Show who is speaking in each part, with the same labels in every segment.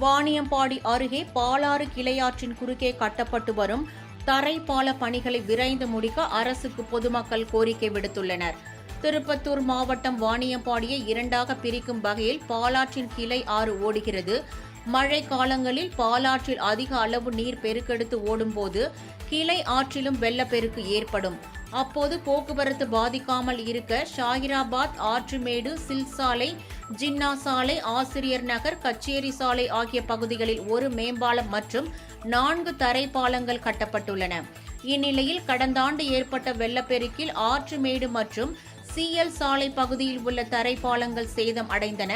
Speaker 1: வாணியம்பாடி அருகே பாலாறு கிளையாற்றின் குறுக்கே கட்டப்பட்டு வரும் தரைப்பால பணிகளை விரைந்து முடிக்க அரசுக்கு பொதுமக்கள் கோரிக்கை விடுத்துள்ளனர். திருப்பத்தூர் மாவட்டம் வாணியம்பாடியை இரண்டாக பிரிக்கும் வகையில் பாலாற்றின் கிளை ஆறு ஓடுகிறது. மழை காலங்களில் பாலாற்றில் அதிக அளவு நீர் பெருக்கெடுத்து ஓடும்போது கிளை ஆற்றிலும் வெள்ளப்பெருக்கு ஏற்படும். அப்போது போக்குவரத்து பாதிக்காமல் இருக்க ஷாகிராபாத் ஆற்றுமேடு சில் சாலை ஜின்னா சாலை ஆசிரியர் நகர் கச்சேரி சாலை ஆகிய பகுதிகளில் ஒரு மேம்பாலம் மற்றும் நான்கு தரைப்பாலங்கள் கட்டப்பட்டுள்ளன. இந்நிலையில் கடந்த ஆண்டு ஏற்பட்ட வெள்ளப்பெருக்கில் ஆற்றுமேடு மற்றும் சிஎல் சாலை பகுதியில் உள்ள தரைப்பாலங்கள் சேதம் அடைந்தன.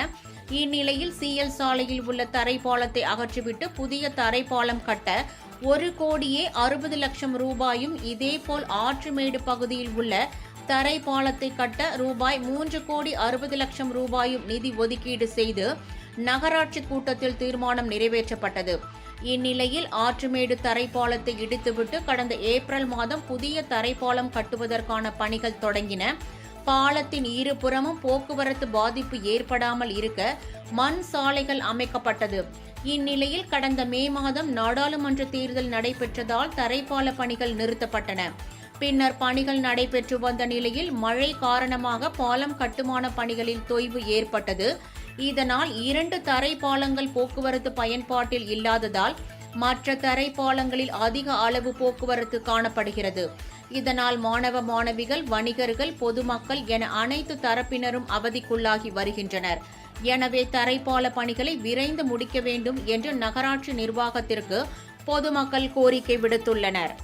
Speaker 1: இந்நிலையில் சிஎல் சாலையில் உள்ள தரைப்பாலத்தை அகற்றிவிட்டு புதிய தரைப்பாலம் கட்ட ஒரு கோடியே அறுபது லட்சம் ரூபாயும் இதேபோல் ஆற்றுமேடு பகுதியில் உள்ள தரை பாலத்தை கட்ட ரூபாய் மூன்று கோடி அறுபது லட்சம் ரூபாயும் நிதி ஒதுக்கீடு செய்து நகராட்சி கூட்டத்தில் தீர்மானம் நிறைவேற்றப்பட்டது. இந்நிலையில் ஆற்றுமேடு தரைப்பாலத்தை இடித்துவிட்டு கடந்த ஏப்ரல் மாதம் புதிய தரைப்பாலம் கட்டுவதற்கான பணிகள் தொடங்கின. பாலத்தின் இருபுறமும் போக்குவரத்து பாதிப்பு ஏற்படாமல் இருக்க மண் சாலைகள் அமைக்கப்பட்டது. இந்நிலையில் கடந்த மே மாதம் நாடாளுமன்ற தேர்தல் நடைபெற்றதால் தரைப்பால பணிகள் நிறுத்தப்பட்டன. பின்னர் பணிகள் நடைபெற்று வந்த நிலையில் மழை காரணமாக பாலம் கட்டுமான பணிகளில் தொய்வு ஏற்பட்டது. இதனால் இரண்டு தரை பாலங்கள் போக்குவரத்து பயன்பாட்டில் இல்லாததால் மற்ற தரை பாலங்களில் அதிக அளவு போக்குவரத்து காணப்படுகிறது. இதனால் மாணவ மாணவிகள் வணிகர்கள் பொதுமக்கள் என அனைத்து தரப்பினரும் அவதிக்குள்ளாகி வருகின்றனர். எனவே தரைப்பால பணிகளை விரைந்து முடிக்க வேண்டும் என்று நகராட்சி நிர்வாகத்திற்கு பொதுமக்கள் கோரிக்கை விடுத்துள்ளனர்.